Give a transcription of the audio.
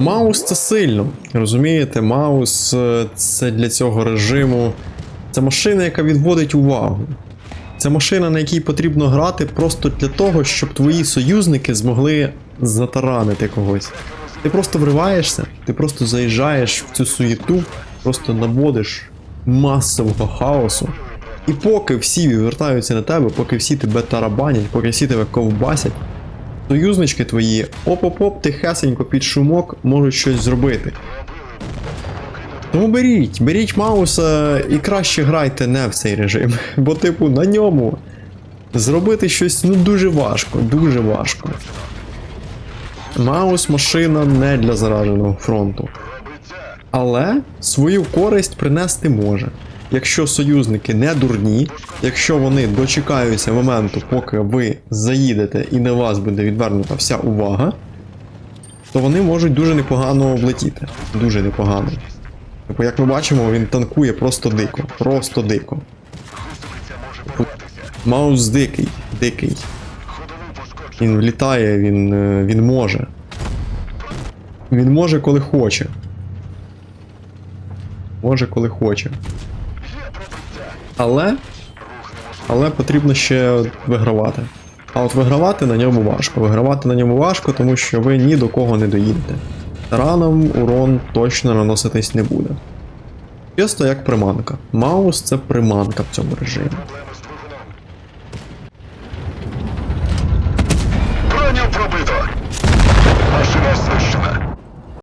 Маус це сильно. Розумієте, Маус е, це для цього режиму. Це машина, яка відводить увагу. Це машина, на якій потрібно грати просто для того, щоб твої союзники змогли затаранити когось. Ти просто вриваєшся, ти просто заїжджаєш в цю суєту, просто наводиш масового хаосу. І поки всі відвертаються на тебе, поки всі тебе тарабанять, поки всі тебе ковбасять, союзнички твої оп-оп-оп, тихесенько під шумок можуть щось зробити. Тому беріть, беріть Мауса і краще грайте не в цей режим. Бо, типу, на ньому зробити щось ну дуже важко, дуже важко. Маус машина не для зараженого фронту. Але свою користь принести може. Якщо союзники не дурні, якщо вони дочекаються моменту, поки ви заїдете і на вас буде відвернута вся увага, то вони можуть дуже непогано влетіти. Дуже непогано. Типу, як ми бачимо, він танкує просто дико. Просто дико. Маус дикий, дикий. Він влітає, він, е, він може. Він може, коли хоче. Може, коли хоче. Але. Але потрібно ще вигравати. А от вигравати на ньому важко. Вигравати на ньому важко, тому що ви ні до кого не доїдете. Тараном урон точно наноситись не буде. Чисто як приманка. Маус це приманка в цьому режимі.